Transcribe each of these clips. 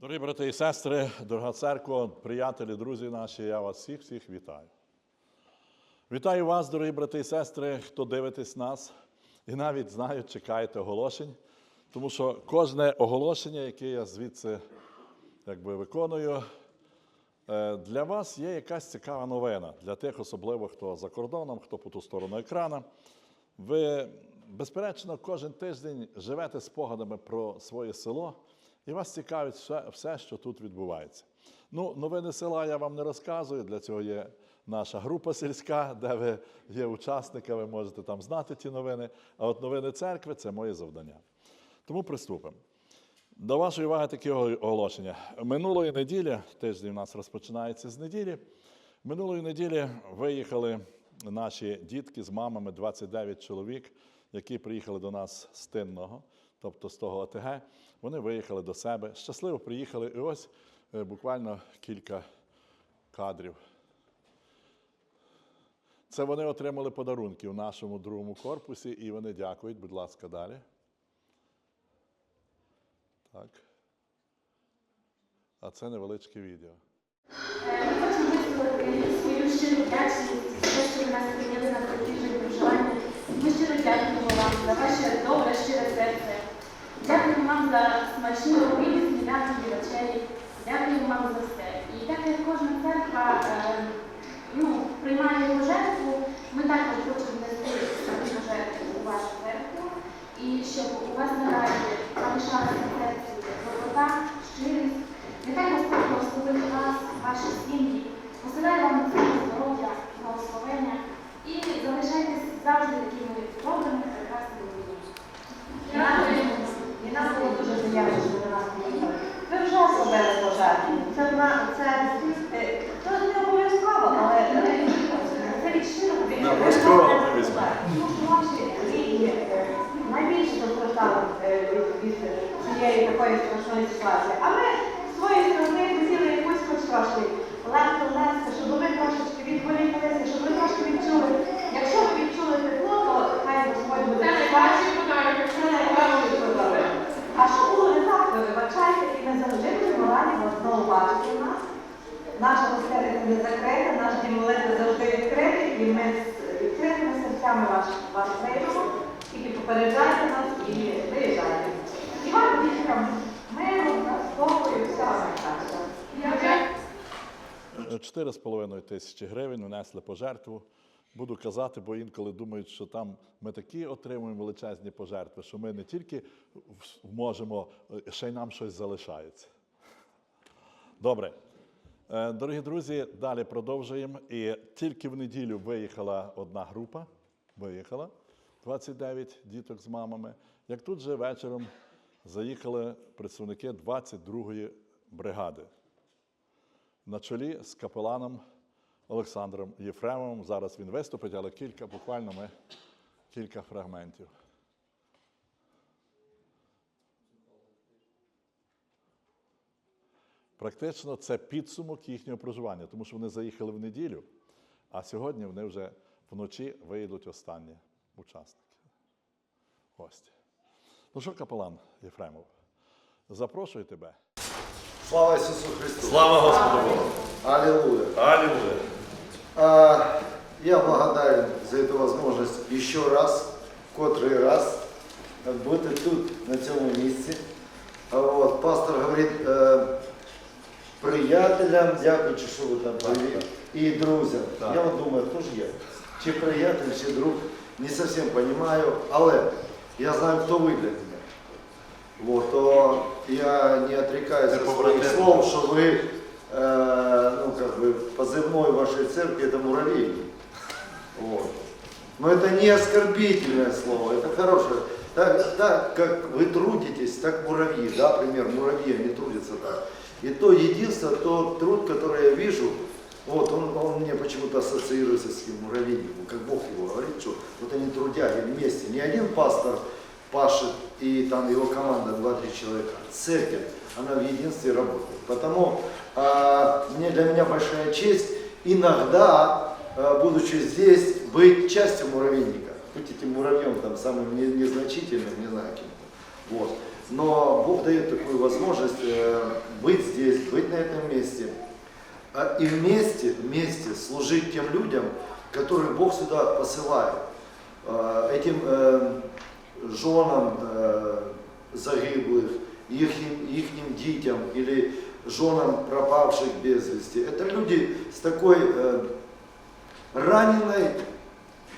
Дорогі брати і сестри, дорога церква, приятелі, друзі наші, я вас всіх всіх вітаю. Вітаю вас, дорогі брати і сестри, хто дивитесь нас і навіть знаю, чекаєте оголошень, тому що кожне оголошення, яке я звідси якби, виконую, е, для вас є якась цікава новина. Для тих, особливо, хто за кордоном, хто по ту сторону екрана. Ви, безперечно, кожен тиждень живете спогадами про своє село, і вас цікавить все, все, що тут відбувається. Ну, новини села я вам не розказую. Для цього є наша група сільська, де ви є учасниками, можете там знати ті новини. А от новини церкви це моє завдання. Тому приступимо. До вашої уваги таке оголошення. Минулої неділі, тиждень у нас розпочинається з неділі. Минулої неділі виїхали наші дітки з мамами, 29 чоловік, які приїхали до нас з Тинного, тобто з того ОТГ. Вони виїхали до себе. Щасливо приїхали. І ось е, буквально кілька кадрів. Це вони отримали подарунки в нашому другому корпусі, і вони дякують. Будь ласка, далі. Так. А це невеличке відео. Хочемо висловити свою щиру що нас прийняли. Ми щиро дякуємо вам за ваше добре, щире серце. Дякуємо вам за смачні обіди, сніданки, вечері. Дякуємо вам за все. І так як кожна церква е, ну, приймає його жертву, ми також хочемо внести свою жертву у вашу церкву. І щоб у вас наразі залишалася серці доброта, щирість. Нехай Господь благословить вас, ваші сім'ї, 4,5 тисячі гривень внесли пожертву. Буду казати, бо інколи думають, що там ми такі отримуємо величезні пожертви, що ми не тільки можемо, е, ще й нам щось залишається. Добре. Е, дорогі друзі, далі продовжуємо. І тільки в неділю виїхала одна група, виїхала 29 діток з мамами. Як тут же вечором заїхали представники 22-ї бригади на чолі з капеланом Олександром Єфремовим. Зараз він виступить, але кілька, буквально ми кілька фрагментів. Практично це підсумок їхнього проживання, тому що вони заїхали в неділю, а сьогодні вони вже вночі виїдуть останні учасники. Гості. Ну що, капелан Єфремов, запрошую тебе. Слава Ісусу Христу! Слава Господу Богу! Аллилуйя! Аллилуйя! А, я благодарен за эту возможность еще раз, в котрий раз бути тут, на цьому місці. А От, пастор говорить, е, приятелям, дякуючи, що ви там привели, і друзям. Так. Я от думаю, хто ж є? Чи приятель, чи друг, не зовсім розумію, але я знаю, хто ви для мене. Вот, то я не отрекаюсь от своих слов, что вы, э, ну, как бы, позывной вашей церкви это муравейник. Вот. Но это не оскорбительное слово, это хорошее. Так, так как вы трудитесь, так муравьи, да, пример, муравьи, они трудятся так. И то единство, тот труд, который я вижу, вот он, он мне почему-то ассоциируется с этим муравейником, как Бог его говорит, что вот они трудяги вместе. Не один пастор пашет и там его команда 2-3 человека. Церковь, она в единстве работает. Потому а, мне, для меня большая честь иногда, а, будучи здесь, быть частью муравейника. Быть этим муравьем там самым не- незначительным, не знаю кем. Вот. Но Бог дает такую возможность э, быть а, и вместе, вместе служить тем людям, которых Бог сюда посылает. А, Этим э, женам э, загиблых, их, ихним детям или женам пропавших без вести. Это люди с такой э, раненой,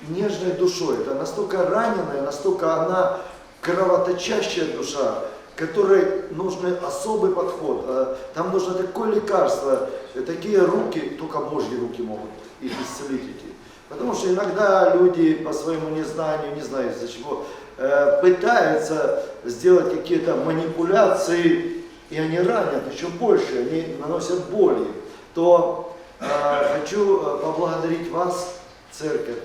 нежной душой. Это настолько раненая, настолько она кровоточащая душа, которой нужен особый подход. Э, Там нужно такое лекарство, такие руки, только Божьи руки могут их исцелить эти. Потому что иногда люди по своему незнанию, не знаю из-за чего, э, пытаются сделать какие-то манипуляции, и они ранят еще больше, они наносят боли. То э, хочу э, поблагодарить вас, церковь,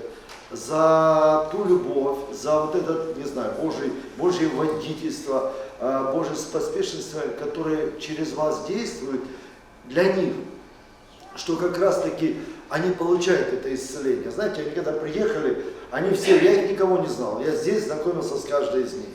за ту любовь, за вот это, не знаю, Божий, Божье водительство, э, Божье поспешность, которое через вас действует для них, что как раз таки они получают это исцеление. Знаете, они когда приехали, они все, я их никого не знал, я здесь знакомился с каждой из них.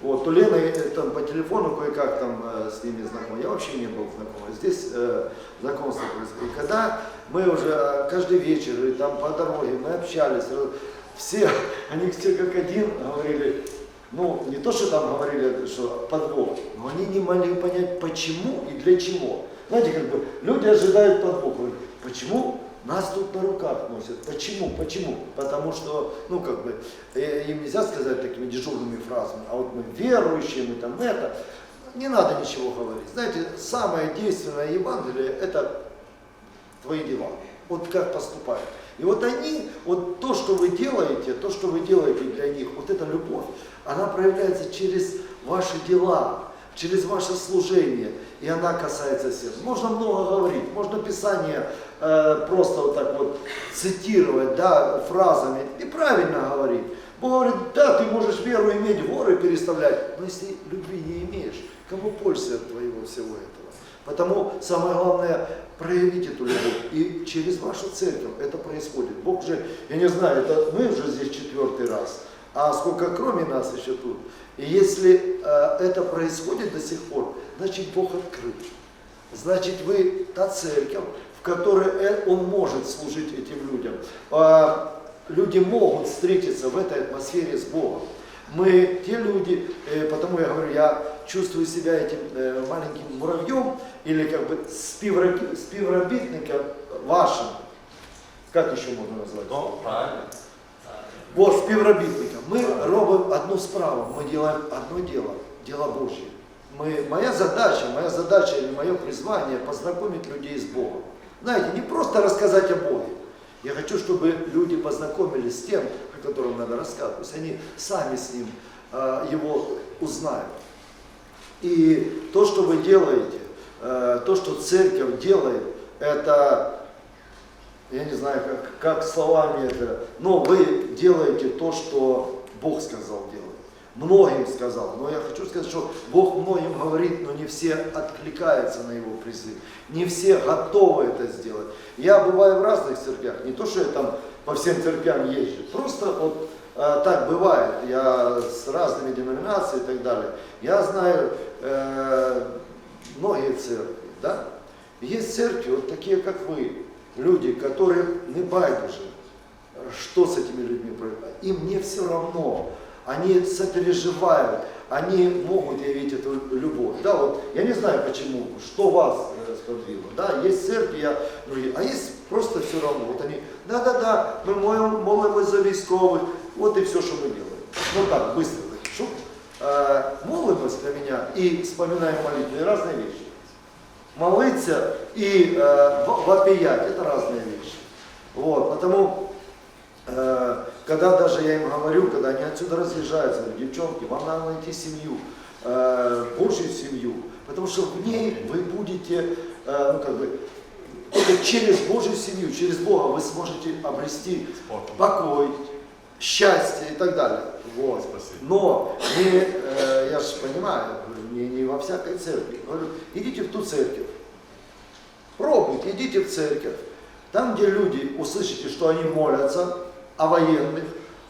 Вот, то Лена э, там по телефону кое-как там э, с ними знаком, я вообще не был знаком. Здесь э, знакомство происходит. И когда мы уже э, каждый вечер и там по дороге мы общались, э, все, они все как один говорили, ну не то, что там говорили, что подвох, но они не могли понять, почему и для чего. Знаете, как бы люди ожидают подвох. Говорят, Почему нас тут на руках носят? Почему? Почему? Потому что, ну как бы, э, им нельзя сказать такими дежурными фразами, а вот мы верующие, мы там это. Не надо ничего говорить. Знаете, самое действенное Евангелие – это твои дела. Вот как поступают. И вот они, вот то, что вы делаете, то, что вы делаете для них, вот эта любовь, она проявляется через ваши дела, через ваше служение, и она касается сердца. Можно много говорить, можно Писание э, просто вот так вот цитировать, да, фразами, и правильно говорить. Бог говорит, да, ты можешь веру иметь, горы переставлять, но если любви не имеешь, кому польза от твоего всего этого? Потому самое главное, проявить эту любовь. И через вашу церковь это происходит. Бог же, я не знаю, это мы уже здесь четвертый раз, а сколько кроме нас еще тут. И если э, это происходит до сих пор, значит Бог открыт. Значит вы та церковь, в которой э, Он может служить этим людям. А, Люди могут встретиться в этой атмосфере с Богом. Мы те люди, э, потому я говорю, я чувствую себя этим э, маленьким муравьем или как бы співробі- співробітником вашим. Как еще можно назвать? Ну, правильно. Вот, співробітником. Ми робимо одну справу, ми делаем одно дело, дело Божье. Мы, моя задача, моя задача или мое призвание познакомить людей с Богом. Знаете, не просто рассказать о Боге. Я хочу, чтобы люди познакомились с тем, о котором надо рассказывать. Пусть они сами с ним э, его узнают. И то, что вы делаете, э, то, что церковь делает, это я не знаю, как, как словами это, но вы делаете то, что Бог сказал делать. Многим сказал. Но я хочу сказать, что Бог многим говорит, но не все откликаются на Его призыв. Не все готовы это сделать. Я бываю в разных церквях, не то, что я там по всем церквям езжу, просто вот э, так бывает. Я с разными деноминациями и так далее. Я знаю э, многие церкви, да? Есть церкви, вот такие, как вы, люди, которые не байдуже, что с этими людьми происходит. Им не все равно. Они сопереживают, они могут явить эту любовь. Да, вот я не знаю почему, что вас э, сподвигло. Да, есть церкви, я, другие, а есть просто все равно. Вот они, да-да-да, мы молим- молимось за військовых, вот и все, что мы делаем. Ну так, быстро. так, шуп. Э, молимось для меня и вспоминаем молитвы, разные вещи. Молиться и э, в- вопиять – это разные вещи. Вот, потому, э, когда даже я им говорю, когда они отсюда разъезжаются, говорю, девчонки, вам надо найти семью, э, Божью семью, потому что в ней вы будете, э, ну как бы, только через Божью семью, через Бога вы сможете обрести покой, счастье и так далее. Вот. Спасибо. Но не, э, я же понимаю, не, не во всякой церкви. Говорю, идите в ту церковь. Пробуйте, идите в церковь. Там, где люди услышите, что они молятся о военных,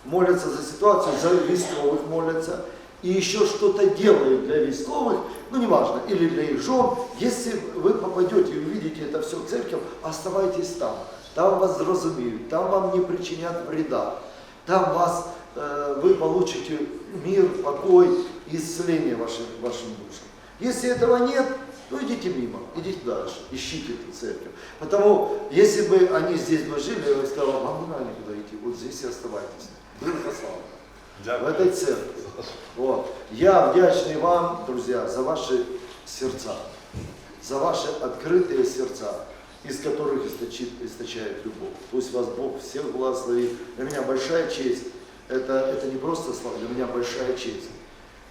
молятся за ситуацию, за військовых молятся, и еще что-то делают для військовых, ну неважно, или для их жен, если вы попадете и увидите это все в церковь, оставайтесь там. Там вас зрозумеют, там вам не причинят вреда. Там вас, э, вы получите мир, покой исцеление вашим, вашим душам. Если этого нет, ну идите мимо, идите дальше, ищите эту церковь. Потому, если бы они здесь бы жили, я бы сказал, вам не надо никуда идти, вот здесь и оставайтесь. Слава. В этой церкви. Вот. Я вдячный вам, друзья, за ваши сердца, за ваши открытые сердца, из которых источит, источает любовь. Пусть вас Бог всех благословит. Для меня большая честь. Это, это не просто слава, для меня большая честь.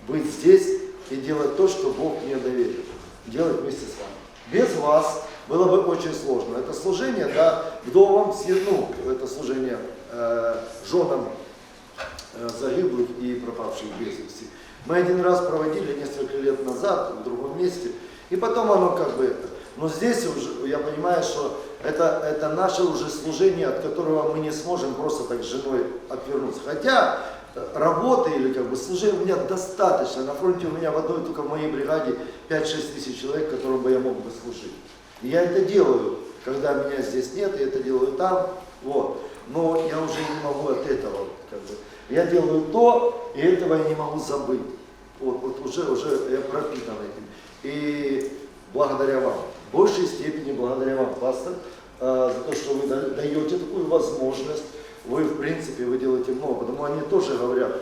Быть здесь и делать то, что Бог мне доверил. Делать вместе с вами. Без вас было бы очень сложно. Это служение, да, вдовам, ну, это служение э, женам э, загиблых и пропавших без вести. Мы один раз проводили несколько лет назад в другом месте, и потом оно как бы. Но здесь уже я понимаю, что это, это наше уже служение, от которого мы не сможем просто так с женой отвернуться. Хотя работы или как бы служения у меня достаточно. На фронте у меня в одной только в моей бригаде 5-6 тысяч человек, которым бы я мог бы служить. И я это делаю, когда меня здесь нет, я это делаю там, вот. Но я уже не могу от этого, как бы. Я делаю то, и этого я не могу забыть. Вот, вот уже, уже я пропитан этим. И благодаря вам, в большей степени благодаря вам, пастор, э, за то, что вы да- даете такую возможность. Вы, в принципе, вы делаете много. Потому они тоже говорят,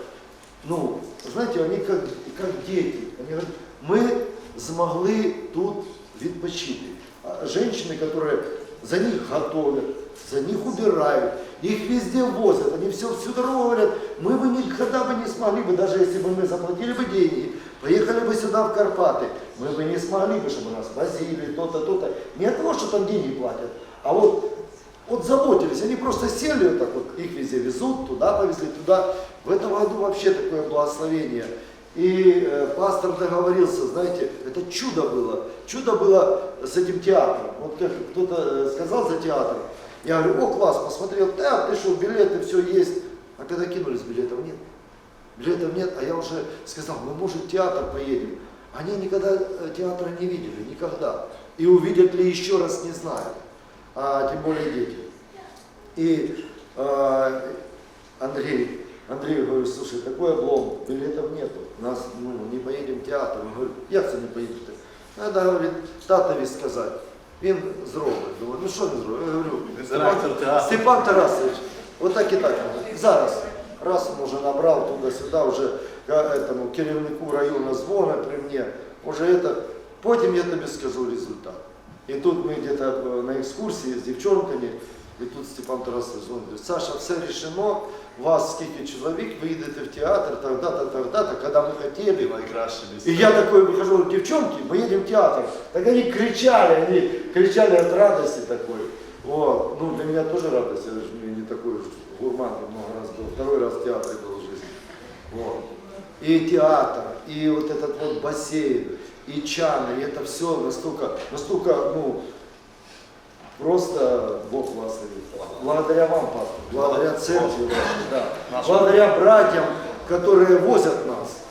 ну, знаете, они как, как дети. Они говорят, мы змогли тут відпочити. А женщины, которые за них готовят, за них убирают, их везде возят, они все всю дорогу говорят, мы бы никогда бы не смогли бы, даже если бы мы заплатили бы деньги, поехали бы сюда в Карпаты, мы бы не смогли бы, чтобы нас возили, то-то, то-то. Не от того, что там деньги платят, а вот вот заботились, они просто сели вот так вот, их везде везут, туда повезли, туда. В этом году вообще такое благословение. И э, пастор договорился, знаете, это чудо было. Чудо было с этим театром. Вот как кто-то э, сказал за театр. Я говорю, о, класс, посмотрел театр, пришел, билеты, все есть. А когда кинулись, билетов нет. Билетов нет, а я уже сказал, мы, может, в театр поедем. Они никогда э, театра не видели, никогда. И увидят ли еще раз, не знаю А тем более дети. И э, Андрей, Андрей говорит, слушай, такой облом, билетов нету, нас ну, не поедем в театр. Я говорю, як це не поїдете? Надо, говорить, татові сказати. Він зробить. Думаю, ну що він зробить? Я говорю, Директор театру. Степан Тарасович, вот так і так. Зараз. Раз он уже набрал туда-сюда, уже к этому керівнику району дзвонить при мне, уже это, потім я тобі скажу результат. І тут ми где-то э, на екскурсії з дівчонками, і тут Степан Тарасович дзвонить, говорить, Саша, все решено, вас скільки чоловік, ви йдете в театр, тогда-то, тогда-то, когда мы хотели. Найкраще И я такой выхожу, говорю, девчонки, мы едем в театр. Так они кричали, они кричали от радости такой. Вот. Ну, для меня тоже радость, я же не такой уж гурман, я много раз был. Второй раз в театре был в жизни. Вот. И театр, и вот этот вот бассейн, и чаны, и это все настолько, настолько, ну, просто Бог благословит. Благодаря вам, пастор, благодаря церкви вашей, да. благодаря братьям, которые возят нас,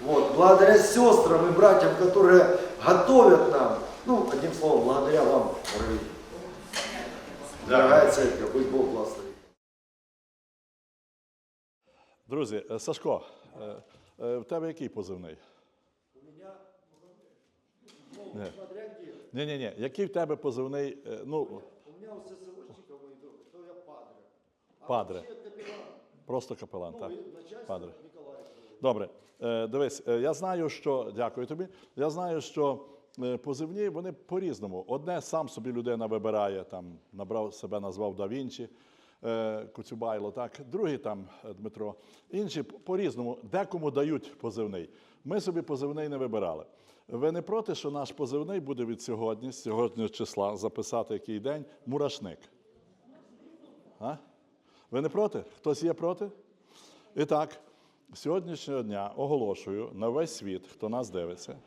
вот, благодаря сестрам и братьям, которые готовят нам. Ну, одним словом, благодаря вам, дорогие. Дорогая церковь, пусть Бог благословит. Друзі, е, Сашко, е, е, в тебе який позивний? Ні, ні, ні. Який в тебе позивний? е, Ну, У меня у ССОшника мой друг, то я падре. падре. Просто капелан, так. Падре. Добре. Е, Дивись, е, я знаю, що дякую тобі. Я знаю, що е, позивні вони по-різному. Одне сам собі людина вибирає, там набрав себе, назвав Да Вінчі, е, Коцюбайло, так, другий там е, Дмитро. Інші по-різному, декому дають позивний. Ми собі позивний не вибирали. Ви не проти, що наш позивний буде від сьогодні, з сьогоднішнього числа, записати який день мурашник? А? Ви не проти? Хтось є проти? І так, сьогоднішнього дня оголошую на весь світ, хто нас дивиться,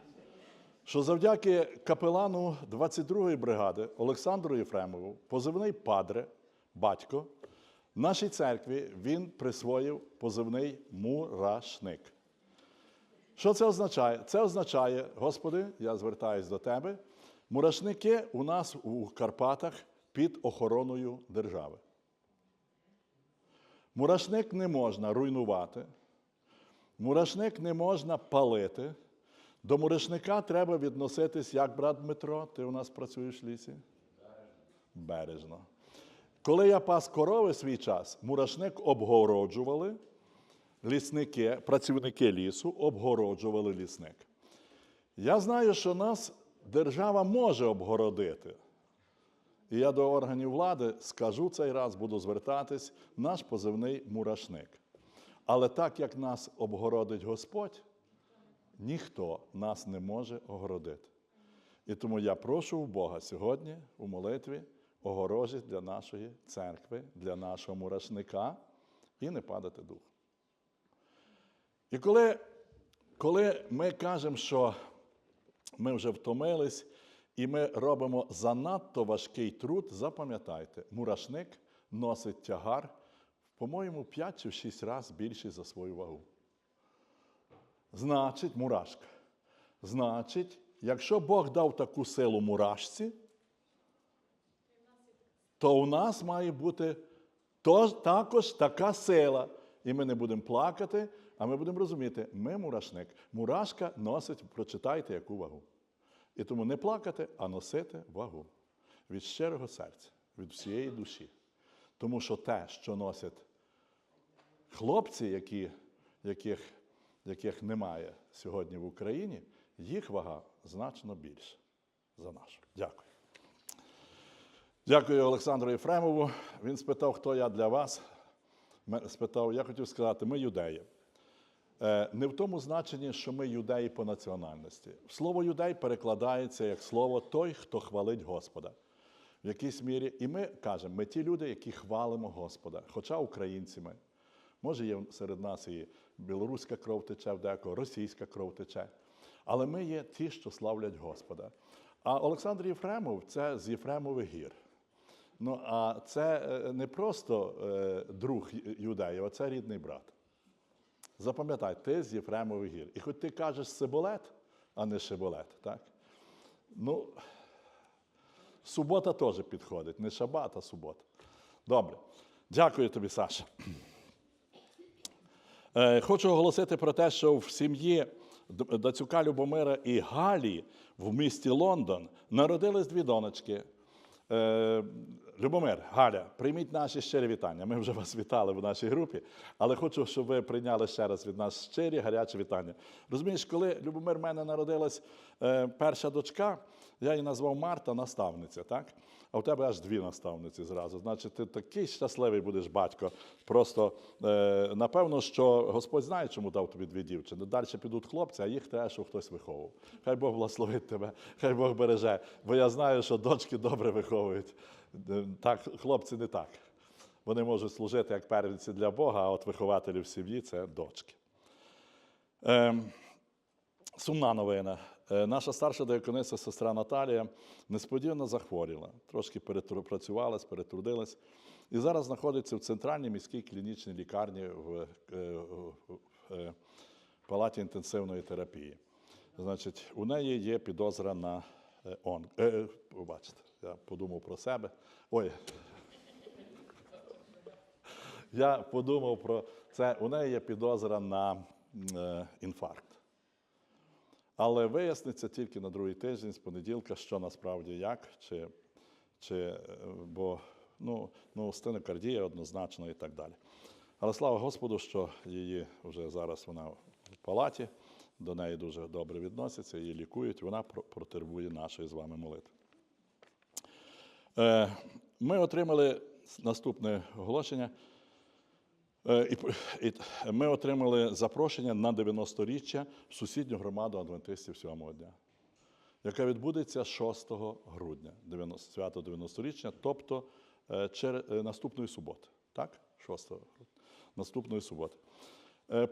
що завдяки капелану 22-ї бригади Олександру Єфремову, позивний падре, батько, нашій церкві він присвоїв позивний мурашник. Що це означає? Це означає, Господи, я звертаюсь до Тебе. Мурашники у нас у Карпатах під охороною держави. Мурашник не можна руйнувати, мурашник не можна палити. До мурашника треба відноситись, як брат Дмитро, ти у нас працюєш в лісі? Бережно. Коли я пас корови свій час, мурашник обгороджували, лісники, працівники лісу обгороджували лісник. Я знаю, що нас держава може обгородити. І я до органів влади скажу цей раз, буду звертатись, наш позивний мурашник. Але так як нас обгородить Господь, ніхто нас не може огородити. І тому я прошу у Бога сьогодні у молитві огорожить для нашої церкви, для нашого мурашника і не падати дух. І коли, коли ми кажемо, що ми вже втомились, і ми робимо занадто важкий труд, запам'ятайте, мурашник носить тягар, по-моєму, 5 чи 6 разів більший за свою вагу. Значить, мурашка. Значить, якщо Бог дав таку силу мурашці, то у нас має бути також така сила. І ми не будемо плакати, а ми будемо розуміти, ми мурашник. Мурашка носить, прочитайте, яку вагу. І тому не плакати, а носити вагу від щирого серця, від всієї душі. Тому що те, що носять хлопці, які, яких, яких немає сьогодні в Україні, їх вага значно більша за нашу. Дякую. Дякую Олександру Єфремову. Він спитав, хто я для вас. Спитав, я хотів сказати, ми юдеї. Е, Не в тому значенні, що ми юдеї по національності. Слово юдей перекладається як слово той, хто хвалить Господа. В якійсь мірі. І ми кажемо, ми ті люди, які хвалимо Господа, хоча українці ми. Може, є серед нас і білоруська кров тече в декого, російська кров тече. Але ми є ті, що славлять Господа. А Олександр Єфремов це з Єфремових гір. Ну, а це е, не просто е, друг юдеїв, а це рідний брат. Запам'ятай, ти з Єфремових гір. І хоч ти кажеш Сиболет, а не Шиболет, так? Ну, субота теж підходить, не шабат, а субота. Добре. Дякую тобі, Саша. Е, Хочу оголосити про те, що в сім'ї Дацюка Любомира і Галі в місті Лондон народились дві донечки. Е, Любомир, Галя, прийміть наші щирі вітання. Ми вже вас вітали в нашій групі, але хочу, щоб ви прийняли ще раз від нас щирі гарячі вітання. Розумієш, коли Любомир в мене народилась е, перша дочка, я її назвав Марта, наставниця, так? А у тебе аж дві наставниці зразу. Значить, ти такий щасливий будеш батько. Просто е, напевно, що Господь знає, чому дав тобі дві дівчини. Далі підуть хлопці, а їх треба, щоб хтось виховував. Хай Бог благословить тебе, хай Бог береже. Бо я знаю, що дочки добре виховують. Е, Так, хлопці не так. Вони можуть служити як первенці для Бога, а от вихователі в сім'ї це дочки. Ем, Сумна новина. Е, Наша старша диакониса, сестра Наталія, несподівано захворіла. Трошки перепрацювалась, перетрудилась. І зараз знаходиться в центральній міській клінічній лікарні в, е, е, палаті інтенсивної терапії. Значить, у неї є підозра на е, он. Е, е, побачите, я подумав про себе. Ой. Я подумав про це. У неї є підозра на інфаркт. Але виясниться тільки на другий тиждень з понеділка, що насправді як, чи, чи е, бо ну, ну, стенокардія однозначно і так далі. Але слава Господу, що її вже зараз вона в палаті, до неї дуже добре відносяться, її лікують, вона про- протервує нашої з вами молитви. Е, Ми отримали наступне оголошення. Е, І, ми отримали запрошення на 90-річчя в сусідню громаду адвентистів сьомого дня, яка відбудеться 6 грудня, 90, свято 90-річчя, тобто е, е, наступної суботи. Так? 6 грудня. Наступної суботи.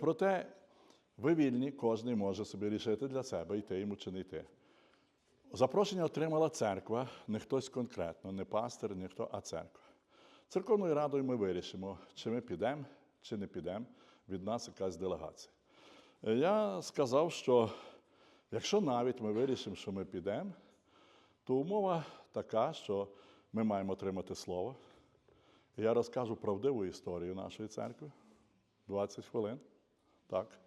Проте ви вільні, кожен може собі рішити для себе, йти йому чи не йти. Запрошення отримала церква, не хтось конкретно, не пастир, не хто, а церква. Церковною радою ми вирішимо, чи ми підемо, чи не підемо. Від нас якась делегація. Е, Я сказав, що якщо навіть ми вирішимо, що ми підемо, то умова така, що ми маємо отримати слово. Я розкажу правдиву історію нашої церкви. 20 хвилин. Так.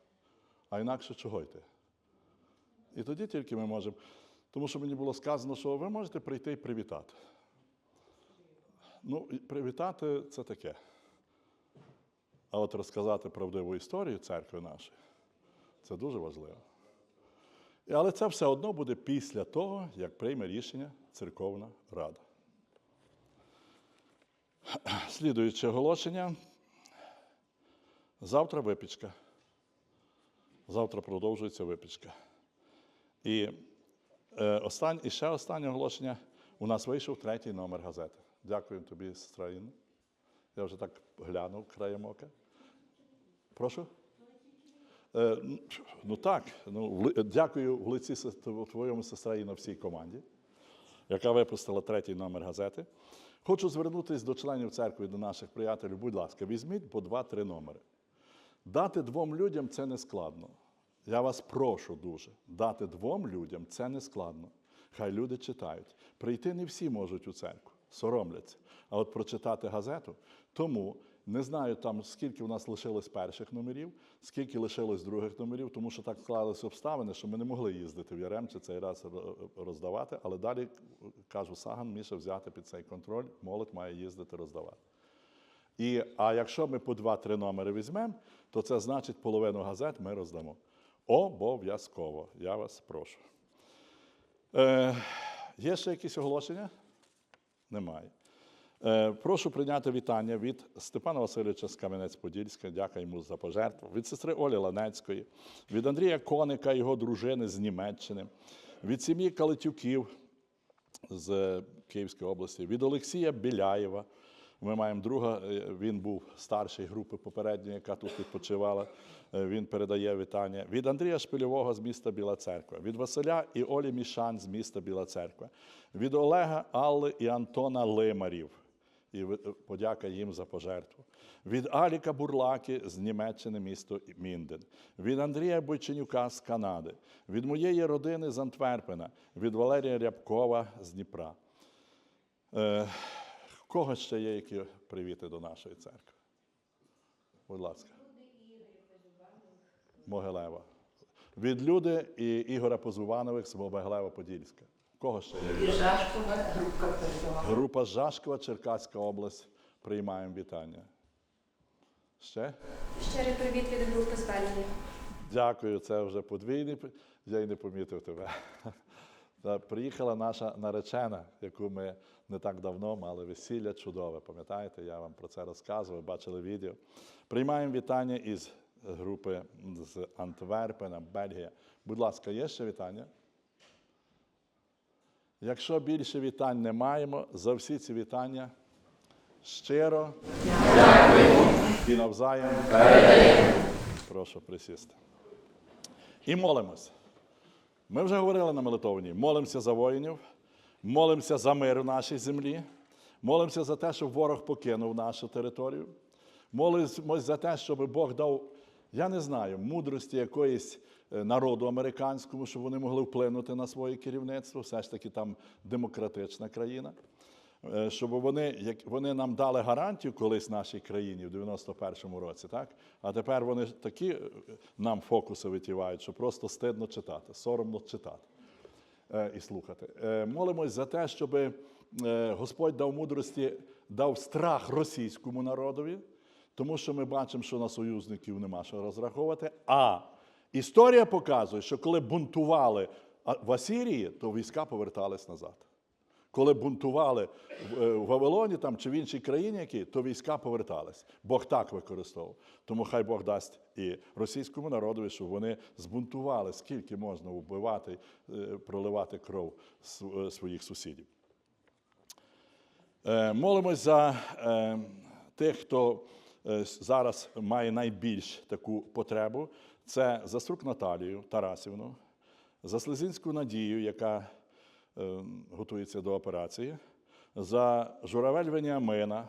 А інакше чого йти? І тоді тільки ми можемо. Тому що мені було сказано, що ви можете прийти і привітати. Ну, привітати це таке. А от розказати правдиву історію церкви нашої це дуже важливо. Але це все одно буде після того, як прийме рішення церковна рада. Слідуюче оголошення. Завтра випічка. Завтра продовжується випічка. І, е, остань, і ще останнє оголошення. У нас вийшов третій номер газети. Дякую тобі, сестра Інна. Я вже так глянув краєм ока. Прошу? Е, ну так, ну, дякую в лиці твоєму сестра Інна всій команді, яка випустила третій номер газети. Хочу звернутися до членів церкви, до наших приятелів. Будь ласка, візьміть по два-три номери. Дати двом людям це не складно. Я вас прошу дуже. Дати двом людям це не складно. Хай люди читають. Прийти не всі можуть у церкву, соромляться. А от прочитати газету. Тому не знаю там, скільки у нас лишилось перших номерів, скільки лишилось других номерів, тому що так склалися обставини, що ми не могли їздити в Яремче цей раз роздавати. Але далі кажу, Саган Міша взяти під цей контроль, молодь має їздити роздавати. І, а якщо ми по два-три номери візьмемо, то це значить половину газет ми роздамо. Обов'язково. Я вас прошу. Е, є ще якісь оголошення? Немає. Е, прошу прийняти вітання від Степана Васильовича з Кам'янець-Подільська, Дякуємо за пожертву, від сестри Олі Ланецької, від Андрія Коника, його дружини з Німеччини, від сім'ї Калитюків з Київської області, від Олексія Біляєва. Ми маємо друга, е, він був старший групи попередньої, яка тут відпочивала. Е, Він передає вітання. Від Андрія Шпильового з міста Біла Церква, від Василя і Олі Мішан з міста Біла Церква, від Олега, Алли і Антона Лимарів. І е, подяка їм за пожертву. Від Аліка Бурлаки з Німеччини, місто Мінден. Від Андрія Бойченюка з Канади. Від моєї родини з Антверпена. Від Валерія Рябкова з Дніпра. Кого ще є які привіти до нашої церкви? Будь ласка. Могилева. Від люди і Ігоря Позуванових з Могилева Подільська. Кого ще є? І Жашкова група передала. Група Жашкова, Черкаська область. Приймаємо вітання. Ще? Щирий привіт від групи з Дякую, це вже подвійний. Я й не помітив тебе. Приїхала наша наречена, яку ми не так давно мали весілля чудове. Пам'ятаєте, я вам про це розказував, бачили відео. Приймаємо вітання із групи з Антверпена, Бельгія. Будь ласка, є ще вітання? Якщо більше вітань не маємо, за всі ці вітання щиро і навзаєм прошу присісти. І молимось. Ми вже говорили на молитовні. Молимося за воїнів, молимося за мир в нашій землі, молимося за те, щоб ворог покинув нашу територію. Молимось за те, щоб Бог дав, я не знаю, мудрості якоїсь е, народу американському, щоб вони могли вплинути на своє керівництво. Все ж таки там демократична країна. Е, Щоб вони, як вони нам дали гарантію колись нашій країні в 91-му році, так? А тепер вони такі е, нам фокуси витівають, що просто стидно читати, соромно читати і слухати. Е, Молимось за те, щоб е, Господь дав мудрості, дав страх російському народові, тому що ми бачимо, що на союзників нема що розраховувати. А історія показує, що коли бунтували в Асірії, то війська повертались назад. Коли бунтували в е, Вавилоні там, чи в іншій країні, які, то війська повертались. Бог так використовував. Тому хай Бог дасть і російському народові, щоб вони збунтували, скільки можна вбивати, е, проливати кров е, своїх сусідів. Молимось за тих, хто зараз має найбільш таку потребу. Це Заструк Наталію Тарасівну, за Слезінську Надію, яка готується до операції, за Журавель Веніамина,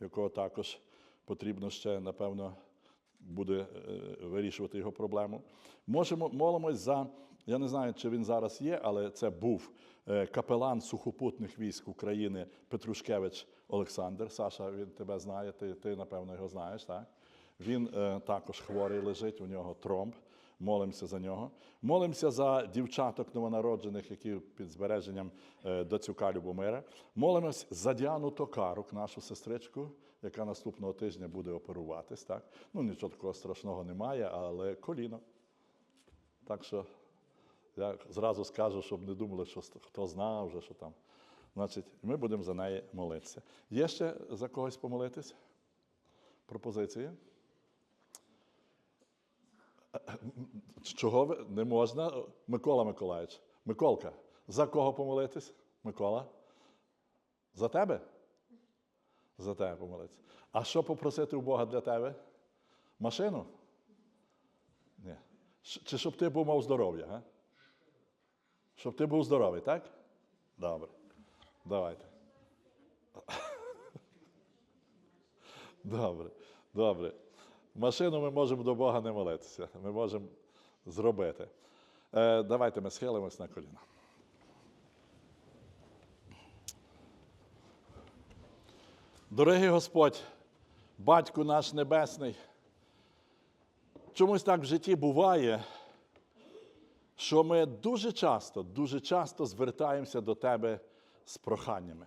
якого також потрібно ще, напевно, буде е, вирішувати його проблему. Можемо молимось за, я не знаю, чи він зараз є, але це був е, капелан сухопутних військ України Петрушкевич Олександр. Саша, він тебе знає, ти, ти напевно його знаєш, так? Він е, також хворий лежить, у нього тромб. Молимося за нього. Молимося за дівчаток новонароджених, які під збереженням е, Дацюка Любомира. Молимось за Діану Токарук, нашу сестричку, яка наступного тижня буде оперуватись. Так? Ну, нічого такого страшного немає, але коліно. Так що я зразу скажу, щоб не думали, що хто знав вже, що там. Значить, ми будемо за неї молитися. Є ще за когось помолитись? Пропозиції? Чого ви не можна? Микола Миколаївич. Миколка, за кого помолитись? Микола? За тебе? За тебе помолитися. А що попросити у Бога для тебе? Машину? Ні. Чи щоб ти був мав здоров'я? Га? Щоб ти був здоровий, так? Добре. Давайте. Добре, добре. Машину ми можемо до Бога не молитися. Ми можемо зробити. Е, давайте ми схилимось на коліна. Дорогий Господь, Батько наш Небесний, чомусь так в житті буває, що ми дуже часто, дуже часто звертаємося до Тебе з проханнями.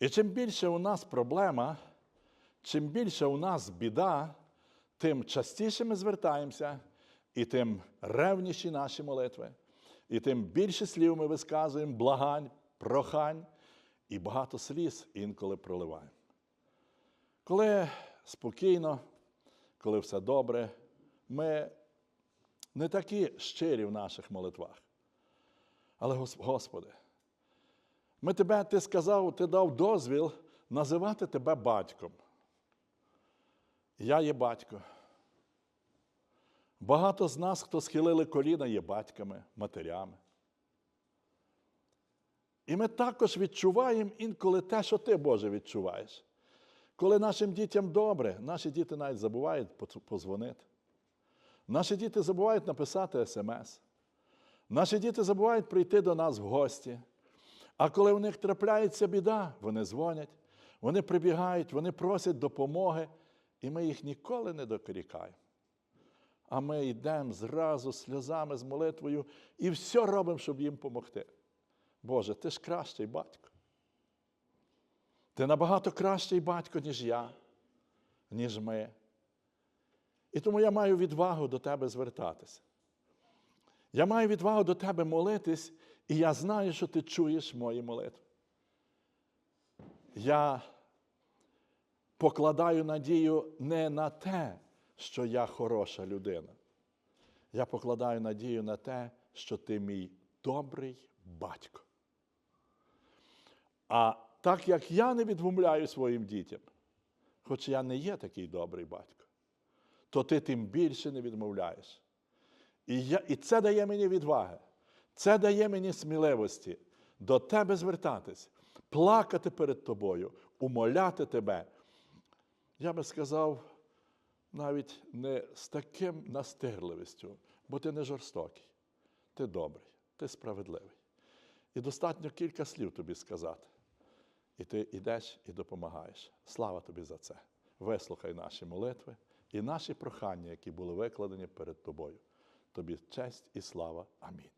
І чим більше у нас проблема, чим більше у нас біда, тим частіше ми звертаємося, і тим ревніші наші молитви, і тим більше слів ми висказуємо, благань, прохань, і багато сліз інколи проливаємо. Коли спокійно, коли все добре, ми не такі щирі в наших молитвах. Але, Господи, ми тебе, ти сказав, ти дав дозвіл називати тебе батьком. Я є батько. Багато з нас, хто схилили коліна, є батьками, матерями. І ми також відчуваємо інколи те, що ти, Боже, відчуваєш. Коли нашим дітям добре, наші діти навіть забувають позвонити. Наші діти забувають написати смс. Наші діти забувають прийти до нас в гості. А коли у них трапляється біда, вони дзвонять, вони прибігають, вони просять допомоги, і ми їх ніколи не докорікаємо. А ми йдемо зразу сльозами, з молитвою і все робимо, щоб їм допомогти. Боже, ти ж кращий батько. Ти набагато кращий батько, ніж я, ніж ми. І тому я маю відвагу до тебе звертатися. Я маю відвагу до тебе молитись, і я знаю, що ти чуєш мої молитви. Я покладаю надію не на те, що я хороша людина. Я покладаю надію на те, що ти мій добрий батько. А так як я не відмовляю своїм дітям, хоч я не є такий добрий батько, то ти тим більше не відмовляєш. І, я, і це дає мені відваги, це дає мені сміливості до тебе звертатись, плакати перед тобою, умоляти тебе. Я би сказав, навіть не з таким настирливістю, бо ти не жорстокий, ти добрий, ти справедливий. І достатньо кілька слів тобі сказати. І ти йдеш і допомагаєш. Слава тобі за це. Вислухай наші молитви і наші прохання, які були викладені перед тобою. Тобі честь і слава. Амінь.